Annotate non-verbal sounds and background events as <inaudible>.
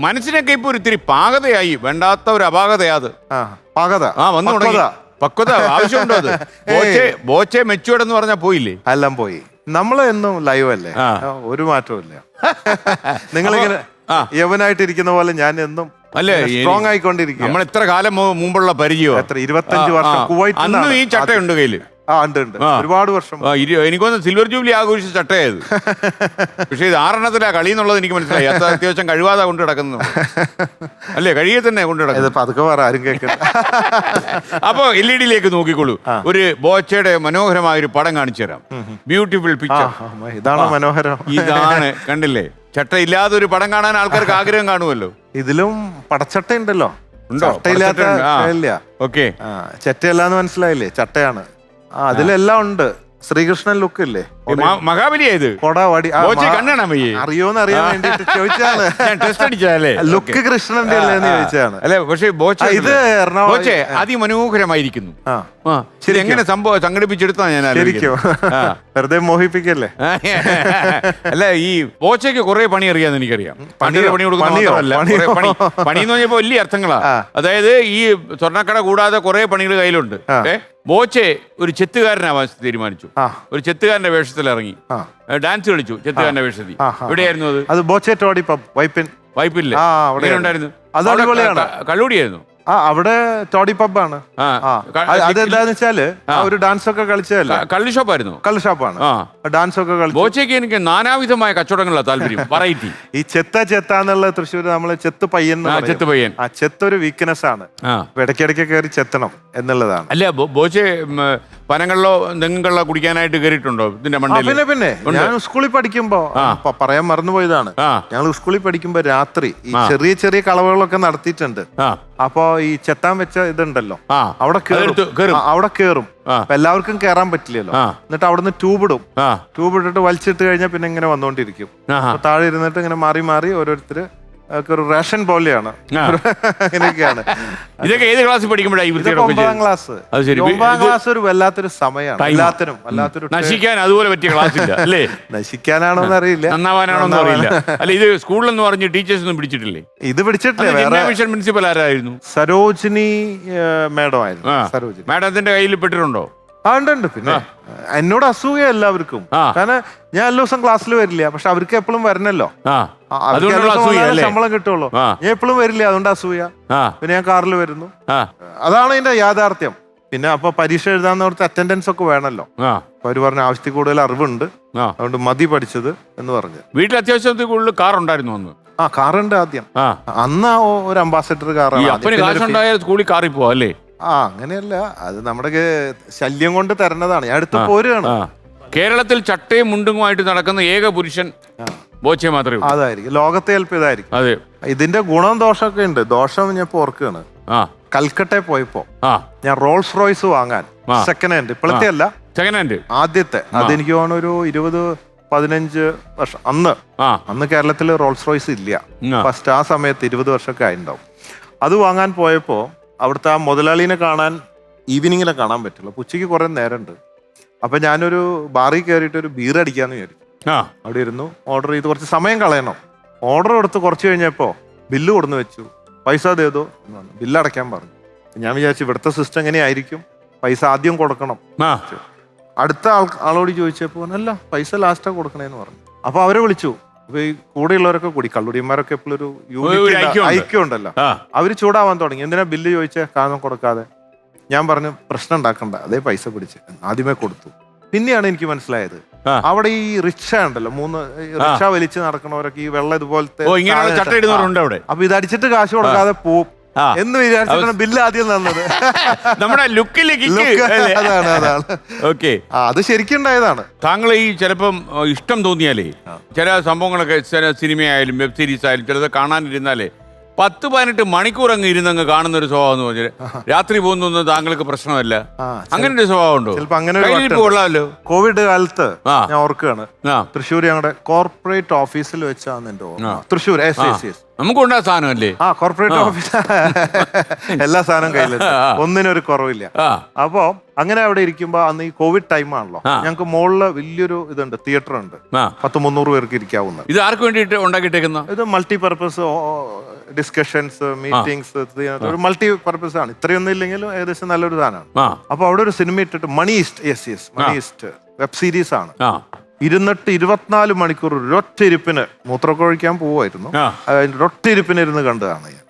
മനസ്സിനൊക്കെ ഇപ്പൊ ഒരിത്തിരി പാകതയായി. വേണ്ടാത്ത ഒരു അപാകതയാത് ആ പാകത. ആ വന്നു തുടങ്ങി. പക്വത. പക്വത ആവശ്യമുണ്ടോ അത്? <laughs> ബോച്ചെ ബോച്ചെ മെച്ചുവേർഡ് എന്ന് പറഞ്ഞാ പോയില്ലേ? എല്ലാം പോയി. നമ്മളെ എന്നും ലൈവ് അല്ലേ ആ. ആ, ഒരു മാറ്റവും ഇല്ല <laughs> നിങ്ങളിങ്ങനെ ആ. യവനായിട്ടിരിക്കുന്ന പോലെ ഞാൻ എന്നും അല്ലേ, സ്ട്രോങ് ആയിക്കൊണ്ടിരിക്കുക. നമ്മൾ എത്ര കാലം മു- മുമ്പുള്ള പരിചയം എത്ര? ഇരുപത്തഞ്ച് വർഷം കുവൈറ്റിൽ അന്നും ഈ ചട്ടയുണ്ട് കയ്യിൽ. ആ ഉണ്ട് ഉണ്ട്. ആ. ഒരുപാട് വർഷം ആ, ഇരു- എനിക്കൊന്ന് സിൽവർ ജൂബിലി ആഘോഷിച്ച ചട്ടയത് <laughs> പക്ഷെ ഇത് ആറെണ്ണത്തിലാ കളി എന്നുള്ളത് എനിക്ക് മനസ്സിലായി. അത്ര അത്യാവശ്യം കഴിവാതെ കൊണ്ട് കിടക്കുന്നു <laughs> അല്ലേ കഴിയെ തന്നെ കൊണ്ട് കിടക്കുന്നു അപ്പൊ പതുക്കെ പറ ആരും കേൾക്കില്ല <laughs> അപ്പോ എൽ ഇ ഡിയിലേക്ക് നോക്കിക്കോളൂ. ഒരു ബോച്ചയുടെ മനോഹരമായ ഒരു പടം കാണിച്ചു തരാം. ബ്യൂട്ടിഫുൾ ആ, പിക്ചർ ആ, ഇതാണ് മനോഹരം? ഇതാണ് കണ്ടില്ലേ? ചട്ട ഇല്ലാതെ ഒരു പടം കാണാൻ ആൾക്കാർക്ക് ആഗ്രഹം കാണുമല്ലോ. ഇതിലും പടച്ചട്ട ഉണ്ടല്ലോ ഉണ്ടോ? ചട്ടയില്ലാത്ത. ആ. ഇല്ല ഓക്കെ. ആ ചെറ്റയല്ലാന്ന് മനസ്സിലായില്ലേ? ചട്ടയാണ്. അതിലെല്ലാം ഉണ്ട്. ശ്രീകൃഷ്ണൻ ലുക്ക് ഇല്ലേ? മഹാബലിയാ ഇത്. കൊട വടി ആ, ബോച്ചെ വയ്യേ അറിയോന്ന് അറിയാൻ വേണ്ടിട്ട് ചോദിച്ചാണ് <laughs> ടെസ്റ്റ് ലുക്ക് കൃഷ്ണന്റെ അല്ലേന്ന് ചോദിച്ചാണ് അല്ലെ പക്ഷേ ബോച്ചെ ഇത് ബോച്ചെ അതിമനോഹരമായിരിക്കുന്നു. ശരി എങ്ങനെ സംഭവം സംഘടിപ്പിച്ചെടുത്താ ഞാൻ ശരിക്കും. <laughs> വെറുതെ മോഹിപ്പിക്കല്ലേ? അല്ല ഈ ബോച്ചയ്ക്ക് കുറെ പണി അറിയാന്ന് എനിക്കറിയാം. പണി പണി കൊടുക്കുന്ന? പണി പണി എന്ന് പറഞ്ഞപ്പോ വലിയ അർത്ഥങ്ങളാ. അതായത് ഈ സ്വർണക്കട കൂടാതെ കുറെ പണികൾ കയ്യിലുണ്ട്. ബോച്ചെ ഒരു ചെത്തുകാരനാവാൻ തീരുമാനിച്ചു. ഒരു ചെത്തുകാരന്റെ വേഷത്തിൽ ഇറങ്ങി ഡാൻസ് കളിച്ചു ആ, ആ, എവിടെയായിരുന്നു അത്? അത് ബോച്ചേറ്റോടി പബ് വൈപ്പിൻ വൈപ്പില്ലേ ഉണ്ടായിരുന്നു അടിപൊളിയാണ്. കള്ളുടിയായിരുന്നു. ആ അവിടെ ടോഡി പബ്ബാണ്. അതെന്താന്ന് വെച്ചാൽ ഒരു ഡാൻസ് ഒക്കെ കളിച്ചതല്ല കള്ളി ഷോപ്പായിരുന്നു. കള്ളി ഷോപ്പാണ്. ഡാൻസ് ഒക്കെ കളിച്ചു. ബോച്ചയ്ക്ക് എനിക്ക് നാനാവിധമായ കച്ചവടങ്ങളാണ് താല്പര്യം. വെറൈറ്റി <laughs> ഈ ചെത്ത ചെത്ത എന്നുള്ള തൃശ്ശൂർ നമ്മൾ ചെത്ത് പയ്യൻ. ചെത്ത് പയ്യൻ. ആ ചെത്തൊരു വീക്ക്നെസ് ആണ്. ഇടയ്ക്കിടയ്ക്ക് കയറി ചെത്തണം എന്നുള്ളതാണ്. അല്ല ബോച്ചെ പനങ്ങളിലോ തെങ്ങുകളിലോ കുടിക്കാനായിട്ട് കയറിയിട്ടുണ്ടോ ഇതിന്റെ മണ്ണിൽ മണ്ടയിൽ പിന്നെ പിന്നെ. ഞാൻ സ്കൂളിൽ പഠിക്കുമ്പോ പറയാൻ മറന്നുപോയതാണ്. ഞങ്ങൾ സ്കൂളിൽ പഠിക്കുമ്പോ രാത്രി ഈ ചെറിയ ചെറിയ കളവുകളൊക്കെ നടത്തിയിട്ടുണ്ട്. അപ്പോ ഈ ചെത്താൻ വെച്ച ഇതുണ്ടല്ലോ. അവിടെ കേറും. അവിടെ കേറും. എല്ലാവർക്കും കേറാൻ പറ്റില്ലല്ലോ. എന്നിട്ട് അവിടുന്ന് ട്യൂബ് ഇടും. ട്യൂബ് ഇട്ടിട്ട് വലിച്ചിട്ട് കഴിഞ്ഞാൽ പിന്നെ ഇങ്ങനെ വന്നുകൊണ്ടിരിക്കും താഴെ ഇരുന്നിട്ട് ഇങ്ങനെ മാറി മാറി ഓരോരുത്തര് ഒക്കെ ഒരു റേഷൻ പോലെയാണ്. ആ. അങ്ങനെയൊക്കെയാണ്. ഇതൊക്കെ ഏത് ക്ലാസ്സിൽ പഠിക്കുമ്പോഴാണ് ഇതൊക്കെ ഒമ്പതാം ക്ലാസ് അത് ശരി. ഒമ്പതാം ക്ലാസ് ഒരു വല്ലാത്തൊരു സമയമാണ് Time. ആ. എല്ലാത്തിനും വല്ലാത്തൊരു നശിക്കാൻ അതുപോലെ പറ്റിയ ക്ലാസ് ഇല്ല അല്ലേ? <laughs> നശിക്കാനാണോ എന്ന് അറിയില്ല. നന്നാവാനാണോ എന്ന് അറിയില്ല. അല്ല ഇത് സ്കൂളിലെന്ന് പറഞ്ഞ് ടീച്ചേഴ്സ് ഒന്നും പിടിച്ചിട്ടില്ലേ? ഇത് പിടിച്ചിട്ടില്ല. അന്ന് വേറെ മിഷൻ പ്രിൻസിപ്പൽ ആരായിരുന്നു? സരോജിനി മേഡം ആയിരുന്നു ആ. സരോജിനി. മാഡത്തിന്റെ കയ്യിൽ പെട്ടിട്ടുണ്ടോ? ആ ഉണ്ട് ഉണ്ട്. പിന്നെ എന്നോട് അസൂയ എല്ലാവർക്കും. ആ. കാരണം ഞാൻ എല്ലാ ദിവസം ക്ലാസ്സിൽ വരില്ല. പക്ഷെ അവർക്ക് എപ്പോഴും വരണല്ലോ. ആ. അതുകൊണ്ടുള്ള എല്ലാ ദിവസവും അസൂയ അല്ലേ? ശമ്പളം കിട്ടുള്ളൂ. ആ. ഞാൻ എപ്പോഴും വരില്ല അതുകൊണ്ട് അസൂയ. ആ. പിന്നെ ഞാൻ കാറിൽ വരുന്നു. ആ. അതാണ് അതിന്റെ യാഥാർത്ഥ്യം. പിന്നെ അപ്പൊ പരീക്ഷ എഴുതാന്ന് പറഞ്ഞ അറ്റൻഡൻസ് ഒക്കെ വേണമല്ലോ ആ. അപ്പൊ അവർ പറഞ്ഞ ആവശ്യത്തിൽ കൂടുതൽ അറിവുണ്ട്. ആ. അതുകൊണ്ട് മതി പഠിച്ചത് എന്ന് പറഞ്ഞു. വീട്ടിൽ അത്യാവശ്യത്തിൽ കൂടുതൽ കാർ ഉണ്ടായിരുന്നു അന്ന്. ആ കാറുണ്ട് ആദ്യം. ആ. അന്ന് ആ ഒ- ഒരു അംബാസഡർ ഈ കാറാണ്. അപ്പന് ഒരു കാശുണ്ടായാൽ സ്കൂളിൽ കാറിൽ പോവാ അല്ലേ? ആ അങ്ങനെയല്ല. അത് നമ്മുടെ കേ- ശല്യം കൊണ്ട് തരണതാണ്. ഞാൻ അടുത്ത് പോരുകയാണ്. ആ. കേരളത്തിൽ ചട്ടയും മുണ്ടുമായിട്ട് നടക്കുന്ന ഏക പുരുഷൻ ബോച്ചെ മാത്രമേ ഉള്ളൂ. അതായിരിക്കും. ലോകത്തെ ചിലപ്പോൾ ഇതായിരിക്കും. അതെ. ഇതിന്റെ ഗുണം ദോഷമൊക്കെ ഉണ്ട്. ദോഷം ഞാൻ പോർക്കാണ് ഓർക്കുകയാണ്. ആ. കൽക്കട്ടയിൽ പോയപ്പോ ആ. ഞാൻ റോൾസ് റോയ്സ് വാങ്ങാൻ ആ. സെക്കൻഡ് ഹാൻഡ് ഇപ്പോഴത്തെ അല്ല. സെക്കൻഡ് ഹാൻഡ് ആദ്യത്തെ. അതെനിക്ക് തോന്നുന്നു ഒരു ഇരുപത് പതിനഞ്ച് വർഷം. അന്ന്. ആ. അന്ന് കേരളത്തിൽ റോൾസ് റോയ്സ് ഇല്ല. ഉം, ആ. ഫസ്റ്റ് ആ സമയത്ത് ഇരുപത് വർഷമൊക്കെ ആയിട്ടുണ്ടാവും. അത് വാങ്ങാൻ പോയപ്പോ അവിടുത്തെ ആ മുതലാളിനെ കാണാൻ ഈവനിങ്ങിലെ കാണാൻ പറ്റില്ല. അപ്പൊ ഉച്ചയ്ക്ക് കുറെ നേരമുണ്ട്. അപ്പൊ ഞാനൊരു ബാറിൽ കയറിയിട്ട് ഒരു ബീർ അടിക്കാന്ന് വിചാരിച്ചു. ആ. അവിടെ ഇരുന്നു. ഓർഡർ ചെയ്ത് കുറച്ച് സമയം കളയണം. ഓർഡർ കൊടുത്ത് കുറച്ച് കഴിഞ്ഞപ്പോ ബില്ല് കൊടുന്ന് വെച്ചു. പൈസ തേതോ എന്ന് പറഞ്ഞു. ബില്ല് അടയ്ക്കാൻ പറഞ്ഞു. ഞാൻ വിചാരിച്ചു ഇവിടുത്തെ സിസ്റ്റം എങ്ങനെയായിരിക്കും? പൈസ ആദ്യം കൊടുക്കണം. അടുത്ത ആൾ ആളോട് ചോദിച്ചപ്പോൾ അല്ല പൈസ ലാസ്റ്റാ കൊടുക്കണേന്ന് പറഞ്ഞു. അപ്പൊ അവരെ വിളിച്ചു. അപ്പൊ ഈ കൂടെയുള്ളവരൊക്കെ കൂടി കള്ളുടിയന്മാരൊക്കെ എപ്പോഴും ഒരു ഐക്യം ഉണ്ടല്ലോ. അവർ അവർ ചൂടാവാൻ തുടങ്ങി. എന്തിനാ ബില്ല് ചോദിച്ച? കാരണം കൊടുക്കാതെ. ഞാൻ പറഞ്ഞു പ്രശ്നം ഉണ്ടാക്കണ്ട. അതേ പൈസ പിടിച്ച്. ആദ്യമേ കൊടുത്തു. പിന്നെയാണ് എനിക്ക് മനസ്സിലായത്. അവിടെ ഈ റിക്ഷ ഉണ്ടല്ലോ മൂന്ന് റിക്ഷ വലിച്ച് നടക്കണവരൊക്കെ ഈ വെള്ളം ഇതുപോലത്തെ അപ്പൊ ഇത് അടിച്ചിട്ട് കാശ് കൊടുക്കാതെ പോവും എന്ന് വിചാരിച്ചിട്ടാണ് ബില്ല് ആദ്യം തന്നത്. <laughs> നമ്മുടെ ലുക്കിലേക്ക് അതാണ് അതാണ്. ഓക്കെ. അത് ശരിക്കും ഉണ്ടായതാണ്. താങ്കൾ ഈ ചിലപ്പം ഇഷ്ടം തോന്നിയാലേ ചില സംഭവങ്ങളൊക്കെ ചില സിനിമയായാലും വെബ് സീരീസ് ആയാലും ചിലത് കാണാനിരുന്നാലേ പത്ത് പതിനെട്ട് മണിക്കൂർ അങ്ങ് ഇരുന്നങ്ങ് കാണുന്ന ഒരു സ്വഭാവം എന്ന് പറഞ്ഞാൽ രാത്രി പോകുന്നൊന്നും താങ്കൾക്ക് പ്രശ്നമല്ല. അങ്ങനെ ഒരു സ്വഭാവം ഉണ്ടോ ചിലപ്പോ അങ്ങനെ ഒരു കയ്യിൽ വട്ടുണ്ട്. കൊള്ളാമല്ലോ കോവിഡ് കാലത്ത് ആ. ഞാൻ ഓർക്കുകയാണ്. ആ. തൃശ്ശൂർ ഞങ്ങളുടെ കോർപ്പറേറ്റ് ഓഫീസിൽ വെച്ചാന്ന് എന്റെ ഓർമ്മ. തൃശ്ശൂർ എസ് എസ് എസ് നമുക്കുണ്ടാ സാധനം അല്ലേ ആ. കോർപ്പറേറ്റ് ഓഫീസ് <laughs> എല്ലാ സാധനവും കയ്യിൽ ഒന്നിനൊരു കുറവില്ല. ആ. അപ്പോ അങ്ങനെ അവിടെ ഇരിക്കുമ്പോ അന്ന് ഈ കോവിഡ് ടൈം ആണല്ലോ. ആ. ഞങ്ങൾക്ക് മുകളിൽ വലിയൊരു ഇതുണ്ട് തിയേറ്റർ ഉണ്ട്. ആ. പത്ത് മുന്നൂറ് പേർക്ക് ഇരിക്കാവുന്ന ഇത് ആർക്ക് വേണ്ടിയിട്ട് ഉണ്ടാക്കിയിട്ടേക്കുന്ന? ഇത് മൾട്ടി പർപ്പസ് ഡിസ്കഷൻസ് മീറ്റിംഗ്സ് ഒരു മൾട്ടി പർപ്പസ് ആണ് ഇത്രയൊന്നും ഇല്ലെങ്കിലും ഏകദേശം നല്ലൊരു സാധനമാണ് അപ്പൊ അവിടെ ഒരു സിനിമ ഇട്ടിട്ട് Money Heist yes yes Money Heist web series ആണ് ഇരുന്നിട്ട് ഇരുപത്തിനാല് മണിക്കൂർ ഒരൊറ്റ ഇരിപ്പിന് മൂത്രമൊക്കെ ഒഴിക്കാൻ പോവായിരുന്നു ഇരിപ്പിന് ഇരുന്ന് കണ്ടതാണ് ഞാൻ